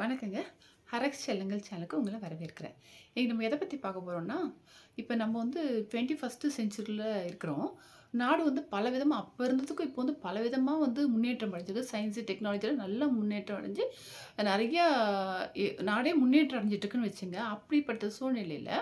வணக்கங்க. ஹரக்ஸ் செல்லுங்கள் சேனலுக்கு உங்களை வரவேற்கிறேன். இன்னைக்கு நம்ம எதை பற்றி பார்க்க போகிறோம்னா இப்போ நம்ம வந்து டுவெண்ட்டி ஃபஸ்ட்டு செஞ்சுரியில் இருக்கிறோம். நாடு வந்து பல விதமாக அப்போ இருந்ததுக்கும் இப்போ வந்து பல விதமாக வந்து முன்னேற்றம் அடைஞ்சிருக்கு. சயின்ஸு டெக்னாலஜியில் நல்ல முன்னேற்றம் அடைஞ்சு, நிறையா நாடே முன்னேற்றம் அடைஞ்சிட்டு இருக்குன்னு வச்சுங்க. அப்படிப்பட்ட சூழ்நிலையில்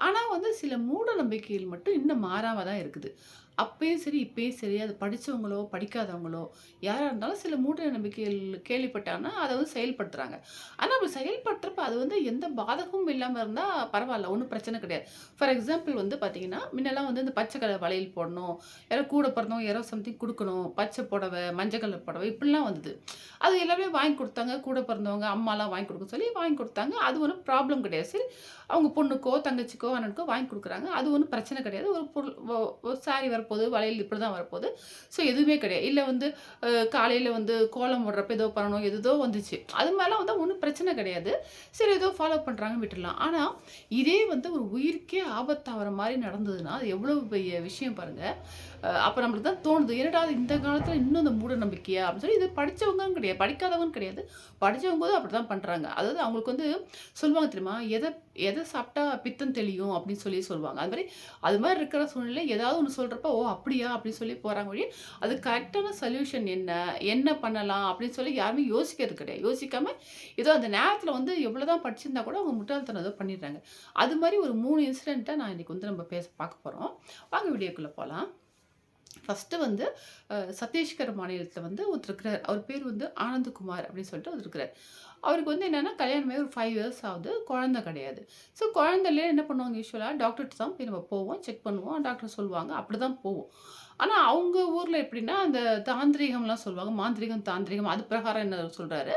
ஆனால் வந்து சில மூட நம்பிக்கைகள் மட்டும் இன்னும் மாறாமல் தான் இருக்குது. அப்பயும் சரி, இப்பயும் சரி, அது படித்தவங்களோ படிக்காதவங்களோ, யாராக இருந்தாலும் சில மூட நம்பிக்கைகள் கேள்விப்பட்டாங்கன்னா, அதை வந்து செயல்படுத்துறாங்க. ஆனால் அப்படி செயல்படுத்துறப்ப அது வந்து எந்த பாதகமும் இல்லாமல் இருந்தால் பரவாயில்ல ஒன்றும் பிரச்சனை கிடையாது. ஃபார் எக்ஸாம்பிள் வந்து பார்த்தீங்கன்னா, முன்னெல்லாம் வந்து இந்த பச்சை கலர் வளையல் போடணும். யாரோ கூட பிறந்தவங்க யாரோ சம்திங் கொடுக்கணும் பச்சை புடவை, மஞ்சள் கலர் புடவை இப்படிலாம் வந்தது. அது எல்லாமே வாங்கி கொடுத்தாங்க கூட பிறந்தவங்க, அம்மாலாம் வாங்கி கொடுக்க சொல்லி வாங்கி கொடுத்தாங்க அது ஒன்றும் ப்ராப்ளம் கிடையாது. சரி, அவங்க பொண்ணுக்கோ, தங்கச்சிக்கோ, அண்ணனுக்கோ வாங்கி கொடுக்குறாங்க அது ஒன்றும் பிரச்சனை கிடையாது. ஒரு பொருள் ஒரு சாரி வரப்போது, வளையல் இப்படி தான் வரப்போகுது ஸோ எதுவுமே கிடையாது. இல்லை வந்து காலையில் வந்து கோலம் போடுறப்ப ஏதோ பண்ணணும், ஏதேதோ வந்துச்சு. அது மாதிரிலாம் வந்து ஒன்றும் பிரச்சனை கிடையாது. சரி ஏதோ ஃபாலோ பண்ணுறாங்க விட்டுடலாம் ஆனால் இதே வந்து ஒரு உயிருக்கே ஆபத்தாகிற மாதிரி நடந்ததுன்னா, அது எவ்வளோ பெரிய விஷயம் பாருங்கள் அப்போ நம்மளுக்கு தான் தோணுது. என்னடா இந்த காலத்தில் இன்னும் இந்த மூட நம்பிக்கையா? அப்படின்னு சொல்லி இது படிச்சவங்கன்னு கிடையாது. படிக்காதவங்க கிடையாது. படிச்சவங்க அப்படிதான் பண்ணுறாங்க அதாவது அவங்களுக்கு வந்து சொல்லுவாங்க தெரியுமா? எதை எதை சாப்பிட்டா பித்தம் தெளியும் அப்படின்னு சொல்லி சொல்லுவாங்க. அது மாதிரி அது மாதிரி இருக்கிற சூழ்நிலை ஏதாவது ஒன்று சொல்கிறப்ப ஓ! அப்படியா? அப்படின்னு சொல்லி போகிறாங்க வழி அது கரெக்டான சொல்யூஷன் என்ன? என்ன பண்ணலாம்? அப்படின்னு சொல்லி யாருமே யோசிக்கிறது கிடையாது. யோசிக்காமல் ஏதோ அந்த நேரத்தில் வந்து எவ்வளோ தான் படிச்சிருந்தா கூட அவங்க முட்டாள்தனம் ஏதோ பண்ணிடுறாங்க. அது மாதிரி ஒரு 3 இன்சிடென்ட்ட நான் இன்றைக்கி வந்து நம்ம பேச பார்க்க போகிறோம் வாங்க வீடியோக்குள்ளே போகலாம் ஃபஸ்ட்டு வந்து சத்தீஸ்கர் மாநிலத்தில் வந்து ஒருத்தர் இருக்கிறார். அவர் பேர் வந்து ஆனந்தகுமார் அப்படின்னு சொல்லிட்டு ஒருத்தர் இருக்கிறார். அவருக்கு வந்து என்னென்னா கல்யாணமே ஒரு ஃபைவ் இயர்ஸ் ஆகுது. குழந்தை கிடையாது. ஸோ குழந்தையிலே என்ன பண்ணுவாங்க யூஸ்வலாக டாக்டர்ட்ட தான் போய் நம்ம போவோம். செக் பண்ணுவோம். டாக்டர் சொல்லுவாங்க. அப்படி தான் போவோம். ஆனால் அவங்க ஊரில் எப்படின்னா, அந்த தாந்திரீகம்லாம் சொல்லுவாங்க. மாந்திரிகம் தாந்திரிகம் அது பிரகாரம் என்ன சொல்கிறாரு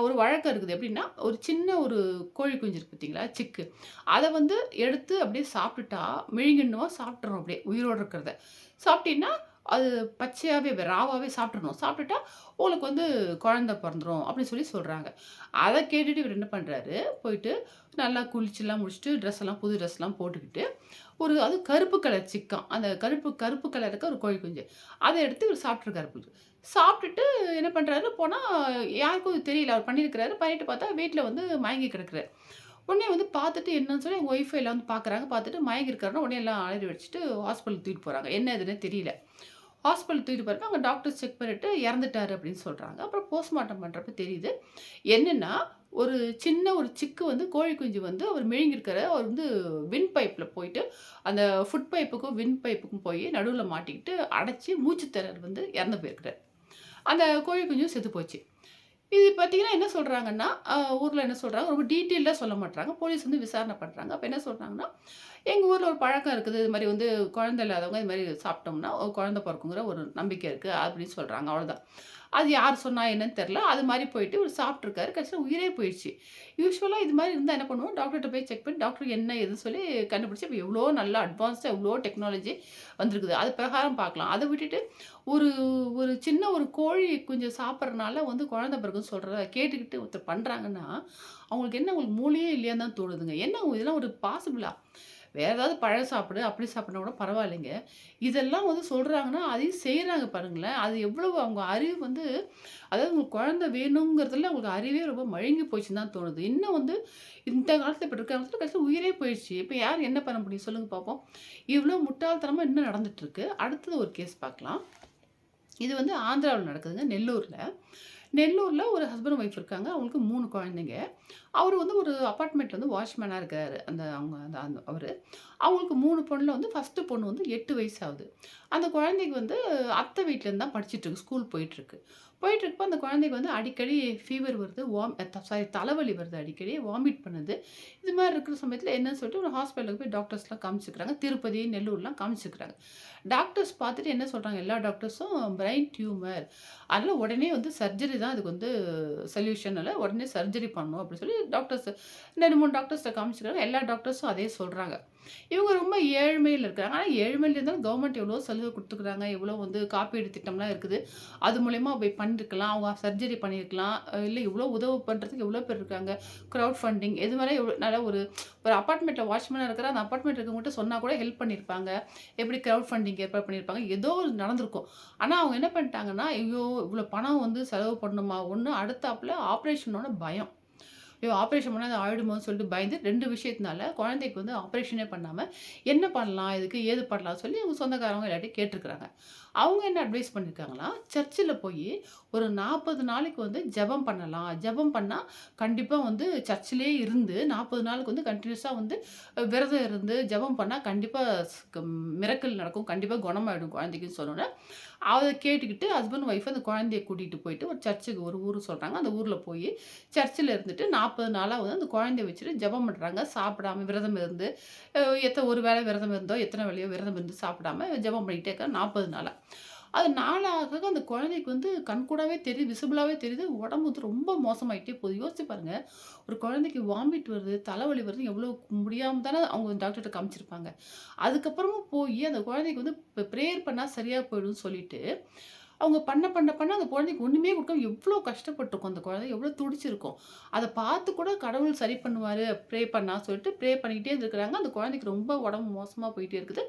ஒரு வழக்கம் இருக்குது. எப்படின்னா, ஒரு சின்ன ஒரு கோழி குஞ்சு இருக்கு பார்த்தீங்களா? சிக்கு. அதை வந்து எடுத்து அப்படியே சாப்பிட்டுட்டா, விழுங்கிடணும் சாப்பிட்றோம் அப்படியே உயிரோடு இருக்கிறத. சாப்பிட்டீங்கன்னா அது பச்சையாகவே ராவாகவே சாப்பிட்றணும் சாப்பிட்டுட்டா உங்களுக்கு வந்து குழந்த பிறந்துடும் அப்படின்னு சொல்லி சொல்கிறாங்க அதை கேட்டுட்டு இவர் என்ன பண்ணுறாரு போயிட்டு நல்லா குளிச்சுலாம் முடிச்சுட்டு, ட்ரெஸ் எல்லாம் புது ட்ரெஸ்லாம் போட்டுக்கிட்டு, ஒரு அது கருப்பு கலர் சிக்கம் அந்த கருப்பு கருப்பு கலர் இருக்க ஒரு கோழி குஞ்சு. அதை எடுத்து இவர் சாப்பிட்ருக்காரு சாப்பிட்டுட்டு என்ன பண்ணுறாரு போனால் யாருக்கும் இது தெரியல. அவர் பண்ணியிருக்கிறாரு. பண்ணிட்டு பார்த்தா வீட்டில் வந்து மயங்கி கிடக்குறாரு. உடனே வந்து பார்த்துட்டு என்னன்னு சொல்லி எங்கள் ஒய்ஃபை எல்லாம் வந்து பார்க்குறாங்க. பார்த்துட்டு மயங்கிருக்காருன்னா உடனே எல்லாம் அலறி வச்சுட்டு ஹாஸ்பிட்டல் தூக்கிட்டு போகிறாங்க என்ன ஏதுன்னே தெரியல. ஹாஸ்பிட்டல் தூக்கிட்டு போகிறப்ப அங்கே டாக்டர் செக் பண்ணிட்டு இறந்துட்டாரு அப்படின்னு சொல்கிறாங்க அப்புறம் போஸ்ட்மார்ட்டம் பண்ணுறப்ப தெரியுது. என்னென்னா ஒரு சின்ன ஒரு சிக்கு வந்து கோழி குஞ்சு வந்து அவர் விழுங்கியிருக்காரு. அவர் வந்து வின் பைப்பில் போயிட்டு, அந்த ஃபுட் பைப்புக்கும், வின் பைப்புக்கும் போய் நடுவில் மாட்டிக்கிட்டு அடைச்சி மூச்சு வந்து இறந்து போயிருக்கிறார் அந்த கோழி குஞ்சும் செத்து போச்சு. இது பார்த்தீங்கன்னா என்ன சொல்கிறாங்கன்னா ஊரில் என்ன சொல்கிறாங்க ரொம்ப டீட்டெயிலாக சொல்ல மாட்டுறாங்க போலீஸ் வந்து விசாரணை பண்ணுறாங்க அப்போ என்ன சொல்கிறாங்கன்னா எங்கள் ஊரில் ஒரு பழக்கம் இருக்குது. இது மாதிரி வந்து குழந்தை இல்லாதவங்க இது மாதிரி சாப்பிட்டோம்னா, குழந்தை பிறக்குங்கிற ஒரு நம்பிக்கை இருக்குது அப்படின்னு சொல்கிறாங்க அவ்வளோதான். அது யார் சொன்னால் என்னன்னு தெரில அது மாதிரி போயிட்டு இவரு சாப்பிட்ருக்காரு கடைசியில் உயிரே போயிடுச்சு. யூஸ்வலாக இது மாதிரி இருந்தால் என்ன பண்ணுவோம், டாக்டர்கிட்ட போய் செக் பண்ணி டாக்டர் என்ன ஏதுன்னு சொல்லி கண்டுபிடிச்சி இப்போ எவ்வளோ நல்லா அட்வான்ஸ்டாக எவ்வளோ டெக்னாலஜி வந்திருக்குது. அது பிரகாரம் பார்க்கலாம். அதை விட்டுட்டு ஒரு ஒரு சின்ன ஒரு கோழி கொஞ்சம் சாப்பிட்றதுனால வந்து குழந்த பிறகுன்னு சொல்கிறத கேட்டுக்கிட்டு ஒருத்தர் பண்ணுறாங்கன்னா அவங்களுக்கு என்ன அவங்களுக்கு மூலியே இல்லையான்னு தான் தோணுதுங்க. என்ன இதெல்லாம் ஒரு பாசிபிளா? வேறு ஏதாவது பழம் சாப்பிடு, அப்படி சாப்பிட்னா கூட பரவாயில்லைங்க. இதெல்லாம் வந்து சொல்கிறாங்கன்னா அதையும் செய்கிறாங்க பாருங்களேன். அது எவ்வளவு அவங்க அறிவு வந்து அதாவது உங்களுக்கு குழந்தை வேணுங்கிறதுல அவங்களுக்கு அறிவே ரொம்ப மழுங்கி போச்சுன்னு தான் தோணுது. இன்னும் வந்து இந்த காலத்தில் இப்போ இருக்க காலத்தில் கடைசியில் உயிரே போயிடுச்சு. இப்போ யார் என்ன பண்ண முடியும் சொல்லுங்கள் பார்ப்போம். இவ்வளோ முட்டாள்தனமாக இன்னும் நடந்துகிட்ருக்கு அடுத்தது ஒரு கேஸ் பார்க்கலாம். இது வந்து ஆந்திராவில் நடக்குதுங்க. நெல்லூரில் நெல்லூரில் ஒரு ஹஸ்பண்ட் ஒய்ஃப் இருக்காங்க. அவங்களுக்கு மூணு குழந்தைங்க. அவர் வந்து ஒரு அபார்ட்மெண்ட்ல வந்து வாட்ச்மேனாக இருக்கார் அந்த அவங்க அந்த அந்த அவர் அவங்களுக்கு மூணு பொண்ணுல வந்து ஃபர்ஸ்ட்டு பொண்ணு வந்து எட்டு வயசு ஆகுது. அந்த குழந்தைக்கு வந்து அத்தை வீட்லேருந்து தான் படிச்சுட்டு இருக்கு. ஸ்கூல் போயிட்டுருக்கு. போயிட்டுருக்கப்போ அந்த குழந்தைக்கு வந்து அடிக்கடி ஃபீவர் வருது. வாம் சாரி தலைவலி வருது அடிக்கடி. வாமிட் பண்ணுது. இது மாதிரி இருக்கிற சமயத்தில் என்னன்னு சொல்லிட்டு ஒரு ஹாஸ்பிட்டலுக்கு போய் டாக்டர்ஸ்லாம் காமிச்சிக்கிறாங்க திருப்பதி, நெல்லூர்லாம் காமிச்சிக்கிறாங்க டாக்டர்ஸ் பார்த்துட்டு என்ன சொல்கிறாங்க எல்லா டாக்டர்ஸும் பிரெயின் டியூமர். அதெல்லாம் உடனே வந்து சர்ஜரி தான் அதுக்கு வந்து சொல்யூஷன் உடனே சர்ஜரி பண்ணணும் அப்படின்னு சொல்லி டாக்டர்ஸ் 2, 3 டாக்டர்ஸ்ட்ட காமிச்சுக்கிறாங்க. எல்லா டாக்டர்ஸும் அதே சொல்கிறாங்க இவங்க ரொம்ப ஏழ்மையில் இருக்கிறாங்க ஆனால் ஏழ்மையில் இருந்தாலும் கவர்மெண்ட் எவ்வளோ சலுகை குடுத்துருக்காங்க. எவ்வளோ வந்து காப்பீடு திட்டம்லாம் இருக்குது. அது மூலயமா போய் பண்ணியிருக்கலாம். அவங்க சர்ஜரி பண்ணியிருக்கலாம். இல்லை இவ்வளோ உதவு பண்ணுறதுக்கு எவ்வளோ பேர் இருக்காங்க. க்ரௌட் ஃபண்டிங் இது மாதிரி எவ்வளோ நல்ல ஒரு ஒரு அப்பார்ட்மெண்ட்டில் வாட்ச்மேனாக இருக்கிற அந்த அப்பார்ட்மெண்ட் இருக்கவங்ககிட்ட சொன்னால் கூட ஹெல்ப் பண்ணியிருப்பாங்க. எப்படி க்ரௌட் ஃபண்டிங் ஏற்பாடு பண்ணியிருப்பாங்க. ஏதோ ஒரு நடந்திருக்கும். ஆனால் அவங்க என்ன பண்ணிட்டாங்கன்னா, ஐயோ! இவ்வளோ பணம் வந்து செலவு பண்ணணுமா? ஒன்று அடுத்தாப்பில் ஆப்ரேஷனோட பயம். ஐயோ! ஆப்ரேஷன் பண்ணால் அது ஆயிடுமோன்னு சொல்லிட்டு பயந்து ரெண்டு விஷயத்தினால குழந்தைக்கு வந்து ஆப்ரேஷனே பண்ணாமல் என்ன பண்ணலாம்? இதுக்கு ஏது பண்ணலாம்னு சொல்லி அவங்க சொந்தக்காரவங்க எல்லாத்தையும் கேட்டிருக்கிறாங்க அவங்க என்ன அட்வைஸ் பண்ணியிருக்காங்கன்னா, சர்ச்சில் போய் ஒரு 40 நாளைக்கு வந்து ஜெபம் பண்ணலாம். ஜெபம் பண்ணால் கண்டிப்பாக வந்து சர்ச்சிலேயே இருந்து 40 நாளுக்கு வந்து கண்டினியூஸாக வந்து விரதம் இருந்து ஜெபம் பண்ணால் கண்டிப்பாக மிரக்கல் நடக்கும். கண்டிப்பாக குணமாயிடும் குழந்தைக்குன்னு சொன்னோன்னே அதை கேட்டுக்கிட்டு ஹஸ்பண்ட், ஒய்ஃப் அந்த குழந்தைய கூட்டிகிட்டு போயிட்டு ஒரு சர்ச்சுக்கு ஒரு ஊர் சொல்கிறாங்க அந்த ஊரில் போய் சர்ச்சில் இருந்துட்டு நாற்பது நாளாக வந்து அந்த குழந்தைய வச்சுட்டு ஜெபம் பண்ணுறாங்க சாப்பிடாம விரதம் இருந்து, எத்தனை ஒரு வேளை விரதம் இருந்தோ, எத்தனை வேலையோ விரதம் இருந்து சாப்பிடாம ஜெபம் பண்ணிகிட்டே இருக்காங்க நாற்பது நாளாக அது நாளாக அந்த குழந்தைக்கு வந்து கண்கூடாவே தெரியுது, விசிபிளாகவே தெரியுது. உடம்பு வந்து ரொம்ப மோசமாயிட்டே போகுது. யோசிச்சு பாருங்க. ஒரு குழந்தைக்கு வாமிட் வருது, தலைவலி வருது, எவ்வளோ முடியாமல் தானே அவங்க டாக்டர்கிட்ட காமிச்சிருப்பாங்க. அதுக்கப்புறமும் போய் அந்த குழந்தைக்கு வந்து ப்ரேயர் பண்ணால் சரியாக சரியா போயிடும்னு சொல்லிட்டு, அவங்க பண்ண பண்ண பண்ண அந்த குழந்தைக்கு ஒன்றுமே கொடுக்காம எவ்வளோ கஷ்டப்பட்டிருக்கும் அந்த குழந்தை. எவ்வளோ துடிச்சிருக்கும். அதை பார்த்து கூட கடவுள் சரி பண்ணுவார் ப்ரே பண்ணா சொல்லிட்டு ப்ரே பண்ணிக்கிட்டே இருந்திருக்காங்க. அந்த குழந்தைக்கு ரொம்ப உடம்பு மோசமாக போயிட்டே இருக்குது.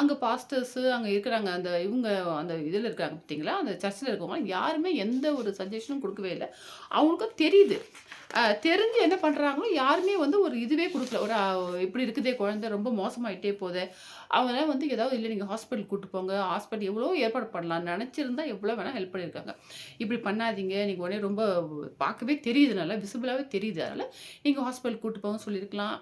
அங்கே பாஸ்டர்ஸு அங்கே இருக்கிறாங்க. அந்த இவங்க அந்த இதில் இருக்காங்க பார்த்தீங்களா? அந்த சர்ச்சில் இருக்கவங்க யாருமே எந்த ஒரு சஜஷனும் கொடுக்கவே இல்லை அவங்களுக்கும் தெரியுது. தெரிஞ்சு என்ன பண்ணுறாங்களோ யாருமே வந்து ஒரு இதுவே கொடுக்கல ஒரு இப்படி இருக்குதே குழந்தை ரொம்ப மோசமாயிட்டே போதே. அவங்களாம் வந்து ஏதாவது இல்லை நீங்கள் ஹாஸ்பிட்டல் கூட்டு போங்க. ஹாஸ்பிட்டல் எவ்வளோ ஏற்பாடு பண்ணலாம். நினச்சிருந்தா எவ்வளோ வேணால் ஹெல்ப் பண்ணியிருக்காங்க. இப்படி பண்ணாதீங்க. நீங்கள் உடனே ரொம்ப பார்க்கவே தெரியுது நல்லா விசிபிளாகவே தெரியுது. அதனால் நீங்கள் ஹாஸ்பிட்டல் கூட்டு போங்கன்னு சொல்லியிருக்கலாம்.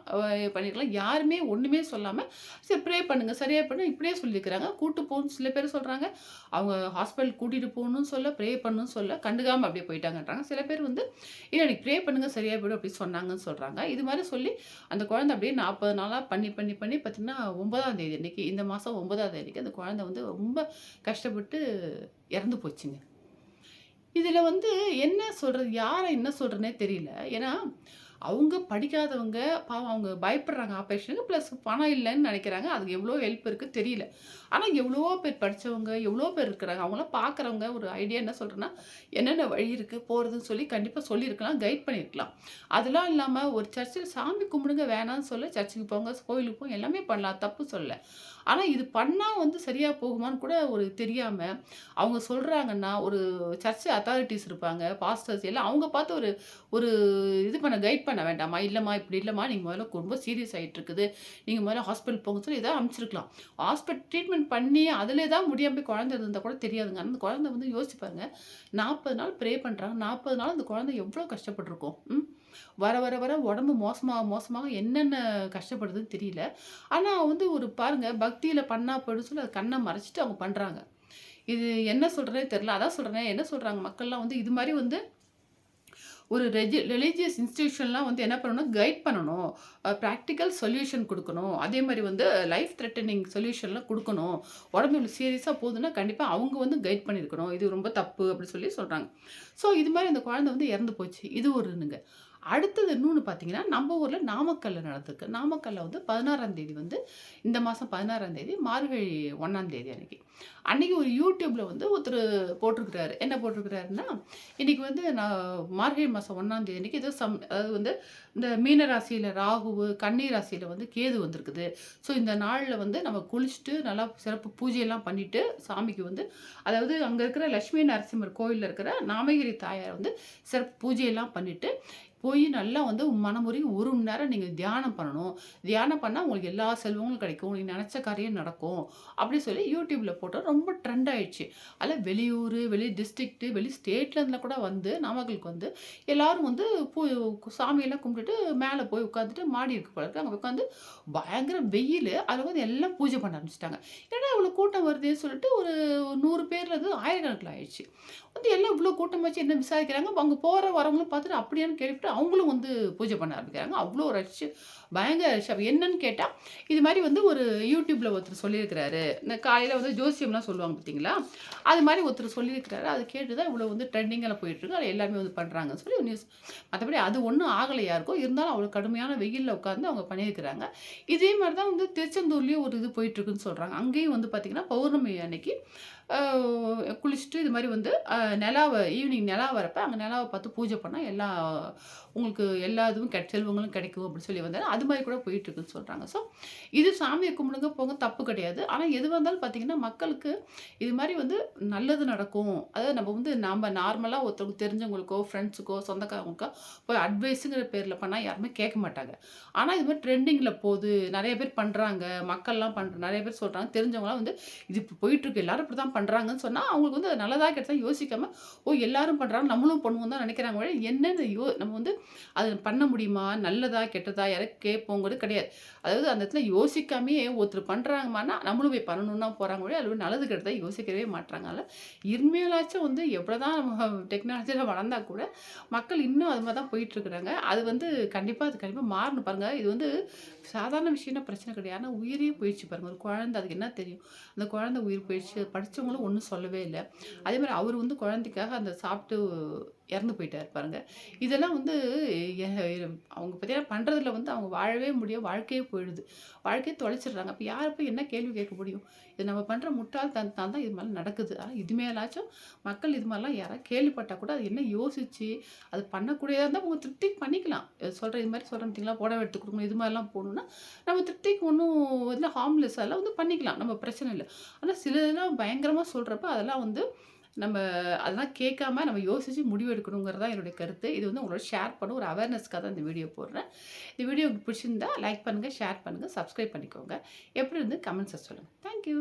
பண்ணியிருக்கலாம். யாருமே ஒன்றுமே சொல்லாமல் சரி ப்ரே பண்ணுங்கள் சரியாக பண்ணுங்க இப்படியே சொல்லியிருக்கிறாங்க. கூட்டு போகணும் சில பேர் சொல்கிறாங்க அவங்க ஹாஸ்பிட்டல் கூட்டிகிட்டு போகணும்னு சொல்ல, ப்ரே பண்ணணும்னு சொல்ல, கண்டுக்காமல் அப்படியே போயிட்டாங்கன்றாங்க. சில பேர் வந்து, இல்லை நீங்க ப்ரே பண்ணுங்க சரியாக போயிடும் அப்படி சொன்னாங்கன்னு சொல்கிறாங்க இது மாதிரி சொல்லி அந்த குழந்தை அப்படியே நாற்பது நாளாக பண்ணி பண்ணி பண்ணி பார்த்தீங்கன்னா, ஒன்பதாம் தேதி அன்றைக்கி இந்த மாதம் ஒன்பதாம் தேதிக்கு அந்த குழந்தை வந்து ரொம்ப கஷ்டப்பட்டு இறந்து போச்சுங்க. இதில் வந்து என்ன சொல்கிறது யாரை என்ன சொல்றதுன்னே தெரியல. ஏன்னா, அவங்க படிக்காதவங்க, பாவம் அவங்க பயப்படுறாங்க ஆப்ரேஷனுக்கு ப்ளஸ் பணம் இல்லைன்னு நினைக்கிறாங்க அதுக்கு எவ்வளோ ஹெல்ப் இருக்குது தெரியல. ஆனால் எவ்வளவோ பேர் படிச்சவங்க, எவ்வளோ பேர் இருக்கிறாங்க. அவங்கலாம் பார்க்குறவங்க ஒரு ஐடியா என்ன சொல்கிறேன்னா என்னென்ன வழி இருக்குது போகிறதுன்னு சொல்லி கண்டிப்பாக சொல்லியிருக்கலாம். கைட் பண்ணியிருக்கலாம். அதெல்லாம் இல்லாமல் ஒரு சர்ச்சில் சாமி கும்பிடுங்க வேணாம்னு சொல்ல, சர்ச்சுக்கு போங்க, கோயிலுக்கு போங்க எல்லாமே பண்ணலாம். தப்பு சொல்லலை ஆனால் இது பண்ணால் வந்து சரியாக போகுமான்னு கூட ஒரு தெரியாமல் அவங்க சொல்கிறாங்கன்னா ஒரு சர்ச் அத்தாரிட்டிஸ் இருப்பாங்க, பாஸ்டர்ஸ் எல்லாம் அவங்க பார்த்து ஒரு ஒரு இது பண்ண கைட் பண்ண வேண்டாமா? இல்லைம்மா இப்படி இல்லைம்மா நீங்கள் முதல்ல ரொம்ப சீரியஸ் ஆயிட்டு இருக்குது. நீங்கள் முதல்ல ஹாஸ்பிட்டல் போங்க சொல்லி இதை அனுப்பிச்சிருக்கலாம். ஹாஸ்பிட்டல் ட்ரீட்மெண்ட் பண்ணி அதிலே தான் முடியாமல் போய் குழந்தை இருந்தால் கூட தெரியாதுங்க. அந்த குழந்தை வந்து யோசிச்சு பாருங்க. 40 நாள் ப்ரே பண்ணுறாங்க நாற்பது நாள் அந்த குழந்தை எவ்வளோ கஷ்டப்பட்டிருக்கோம் ம். வர வர வர உடம்பு மோசமாக மோசமாக என்னென்ன கஷ்டப்படுதுன்னு தெரியல. ஆனா வந்து ஒரு பாருங்க பக்தியில பண்ணா போயிடும்னு சொல்லி அது கண்ணை மறைச்சிட்டு அவங்க பண்றாங்க. இது என்ன சொல்கிறேன்னு தெரியல. அதான் சொல்கிறேன் என்ன சொல்றாங்க மக்கள்லாம் வந்து இது மாதிரி வந்து ஒரு ரெஜி ரிலிஜியஸ் இன்ஸ்டிடியூஷன்லாம் வந்து என்ன பண்ணணும், கைட் பண்ணணும். ப்ராக்டிக்கல் சொல்யூஷன் கொடுக்கணும் அதே மாதிரி வந்து லைஃப் த்ரெட்டனிங் சொல்யூஷன்லாம் கொடுக்கணும் உடம்பு இவ்வளோ சீரியஸாக போகுதுன்னா, கண்டிப்பாக அவங்க வந்து கைட் பண்ணியிருக்கணும். இது ரொம்ப தப்பு அப்படி சொல்லி சொல்கிறாங்க ஸோ இது மாதிரி அந்த குழந்தை வந்து இறந்து போச்சு. இது ஒண்ணுங்க. அடுத்தது இன்னொன்று பார்த்தீங்கன்னா, நம்ம ஊரில் நாமக்கல்ல நடந்திருக்கு. நாமக்கல்ல வந்து 16ஆம் தேதி வந்து இந்த மாதம் பதினாறாம் தேதி மார்கழி ஒன்றாம் தேதி அன்னைக்கு. அன்றைக்கி ஒரு யூடியூப்பில் வந்து ஒருத்தர் போட்டிருக்கிறாரு. என்ன போட்டிருக்கிறாருன்னா, இன்றைக்கி வந்து நான் மார்கழி மாசம் 1ஆம் தேதி அன்னைக்கு ஏதோ சம் அதாவது வந்து இந்த மீன ராசியில் ராகுவு, கன்னி ராசியில் வந்து கேது வந்திருக்குது. ஸோ இந்த நாளில் வந்து நம்ம குளிச்சுட்டு நல்லா சிறப்பு பூஜையெல்லாம் பண்ணிவிட்டு சாமிக்கு வந்து அதாவது அங்கே இருக்கிற லட்சுமி நரசிம்மர் கோயிலில் இருக்கிற நாமகிரி தாயார் வந்து சிறப்பு பூஜையெல்லாம் பண்ணிவிட்டு போய் நல்லா வந்து மனமுருகி 1 மணி நேரம் நீங்கள் தியானம் பண்ணணும். தியானம் பண்ணால் உங்களுக்கு எல்லா செல்வங்களும் கிடைக்கும். உங்களுக்கு நினச்ச காரியம் நடக்கும். அப்படின்னு சொல்லி யூடியூப்பில் போட்டா ரொம்ப ட்ரெண்ட் ஆயிடுச்சு. அதில் வெளியூர் வெளி டிஸ்ட்ரிக்ட்டு வெளி ஸ்டேட்லேருந்து கூட வந்து நாமக்கலுக்கு வந்து எல்லோரும் வந்து பூ சாமியெல்லாம் கும்பிட்டுட்டு மேலே போய் உட்காந்துட்டு மாடி இருக்கு போல அங்கே உட்காந்து பயங்கர வெயில் அதில் வந்து எல்லாம் பூஜை பண்ண ஆரம்பிச்சிட்டாங்க ஏன்னா இவ்வளோ கூட்டம் வருதேன்னு சொல்லிட்டு ஒரு நூறு பேரில் அது ஆயிரக்கணக்கில் ஆயிடுச்சு. வந்து எல்லாம் இவ்வளோ கூட்டமாச்சு என்ன விசாரிக்கிறாங்க. அங்கே போகிற வரவங்களும் பார்த்துட்டு அப்படியான்னு கேள்விப்பட்டு அவங்களும் வந்து பூஜை பண்ண ஆரம்பிக்கிறாங்க. அவ்வளோ ரஷ் பயங்கர ரஷ். என்னன்னு கேட்டால் இது மாதிரி வந்து ஒரு யூடியூப்பில் ஒருத்தர் சொல்லியிருக்கிறாரு. இந்த காலையில் வந்து ஜோசியம்லாம் அப்படிலாம் சொல்லுவாங்க பார்த்தீங்களா? அது மாதிரி ஒருத்தர் சொல்லியிருக்கிறாரு. அது கேட்டு தான் இவ்வளோ வந்து ட்ரெண்டிங்கில் போயிட்டுருக்கு. அது எல்லாமே வந்து பண்ணுறாங்கன்னு சொல்லி நியூஸ் மற்றபடி அது ஒன்றும் ஆகலை யாருக்கும் இருந்தாலும் அவ்வளோ கடுமையான வெயிலில் உட்காந்து அவங்க பண்ணியிருக்கிறாங்க. இதே மாதிரி தான் வந்து திருச்செந்தூர்லேயும் ஒரு இது போயிட்டுருக்குன்னு சொல்கிறாங்க அங்கேயும் வந்து பார்த்திங்கன்னா பௌர்ணமி அன்னைக்கு குளிச்சுட்டு இது மாதிரி வந்து நிலாவை ஈவினிங் நிலா வரப்ப அங்கே நிலாவை பார்த்து பூஜை பண்ணால் எல்லா உங்களுக்கு எல்லா இதுவும் கெ செல்வங்களும் கிடைக்கும் அப்படின்னு சொல்லி வந்தாலும் அது மாதிரி கூட போயிட்டுருக்குன்னு சொல்கிறாங்க ஸோ இது சாமியை கும்பிடுங்க போங்க தப்பு கிடையாது. ஆனால் எது வந்தாலும் பார்த்தீங்கன்னா மக்களுக்கு இது மாதிரி வந்து நல்லது நடக்கும். அதாவது நம்ம வந்து நாம் நார்மலாக ஒருத்தருக்கு தெரிஞ்சவங்களுக்கோ ஃப்ரெண்ட்ஸுக்கோ சொந்தக்காரங்களுக்கோ போய் அட்வைஸுங்கிற பேரில் பண்ணால் யாருமே கேட்க மாட்டாங்க. ஆனால் இது மாதிரி ட்ரெண்டிங்கில் போகுது. நிறைய பேர் பண்ணுறாங்க மக்கள்லாம் பண்ணுற நிறைய பேர் சொல்கிறாங்க தெரிஞ்சவங்களாம் வந்து இது இப்போ போயிட்டுருக்கு. எல்லாரும் இப்படி தான் பண்ணுறாங்கன்னு சொன்னால் அவங்களுக்கு வந்து அது நல்லதாக கிடைச்சா யோசிக்காமல் ஓ எல்லாரும் பண்ணுறாங்க நம்மளும் பண்ணுவோம் தான் நினைக்கிறாங்க என்னென்ன யோ நம்ம வந்து அது பண்ண முடியுமா? நல்லதா கெட்டதா? யாரும் கேட்போங்கிறது கிடையாது. அதாவது அந்த இடத்துல யோசிக்காமே ஒருத்தர் பண்ணுறாங்கம்மானா நம்மளும் போய் பண்ணணும்னா போகிறாங்க வழி அது நல்லது கெட்டதா யோசிக்கவே மாட்றாங்க இனிமேலாச்சும் வந்து எவ்வளோ தான் நம்ம டெக்னாலஜியில் வளர்ந்தா கூட மக்கள் இன்னும் அது மாதிரி தான் போயிட்டுருக்குறாங்க. அது வந்து கண்டிப்பாக அது கண்டிப்பாக மாறணும் பாருங்கள் இது வந்து சாதாரண விஷயம்னா பிரச்சனை கிடையாது. ஆனால் உயிரே போயிடுச்சு பாருங்கள் ஒரு குழந்தை அதுக்கு என்ன தெரியும்? அந்த குழந்தை உயிர் போயிடுச்சு. படித்தவங்களும் ஒன்றும் சொல்லவே இல்லை. அதே மாதிரி அவர் வந்து குழந்தைக்காக அந்த சாப்பிட்டு இறந்து போயிட்டார் பாருங்க. இதெல்லாம் வந்து எ- அவங்க பார்த்தீங்கன்னா பண்ணுறதுல வந்து அவங்க வாழவே முடியும் வாழ்க்கையே போயிடுது. வாழ்க்கையை தொலைச்சிடுறாங்க. அப்போ யாரை போய் என்ன கேள்வி கேட்க முடியும்? இது நம்ம பண்ணுற முட்டாள் தான் தான் இது மாதிரி நடக்குது. ஆனால் இதுமேலாச்சும் மக்கள் இது மாதிரிலாம் யாராவது கேள்விப்பட்டால் கூட அது என்ன யோசித்து அது பண்ணக்கூடியதாக இருந்தால் அவங்க திருப்திக்கு பண்ணிக்கலாம். சொல்கிற இது மாதிரி சொல்கிறேன் பார்த்தீங்களா புடவை எடுத்து கொடுக்கணும் இது மாதிரிலாம் போகணுன்னா நம்ம திருப்திக்கு ஒன்றும் இதில் ஹார்ம்லெஸ் அதெல்லாம் வந்து பண்ணிக்கலாம். நம்ம பிரச்சனை இல்லை. ஆனால் சில இதெல்லாம் பயங்கரமாக சொல்கிறப்ப அதெல்லாம் வந்து நம்ம அதெல்லாம் கேட்காம நம்ம யோசித்து முடிவு எடுக்கணுங்கிறது தான் என்னுடைய கருத்து. இது வந்து உங்களோட ஷேர் பண்ண. ஒரு அவேர்னஸ்க்காக தான் இந்த வீடியோ போடுறேன். இந்த வீடியோ உங்களுக்கு பிடிச்சிருந்தா லைக் பண்ணுங்கள் ஷேர் பண்ணுங்கள் சப்ஸ்கிரைப் பண்ணிக்கோங்க. எப்படி இருந்து கமெண்ட்ஸை சொல்லுங்கள் தேங்க்யூ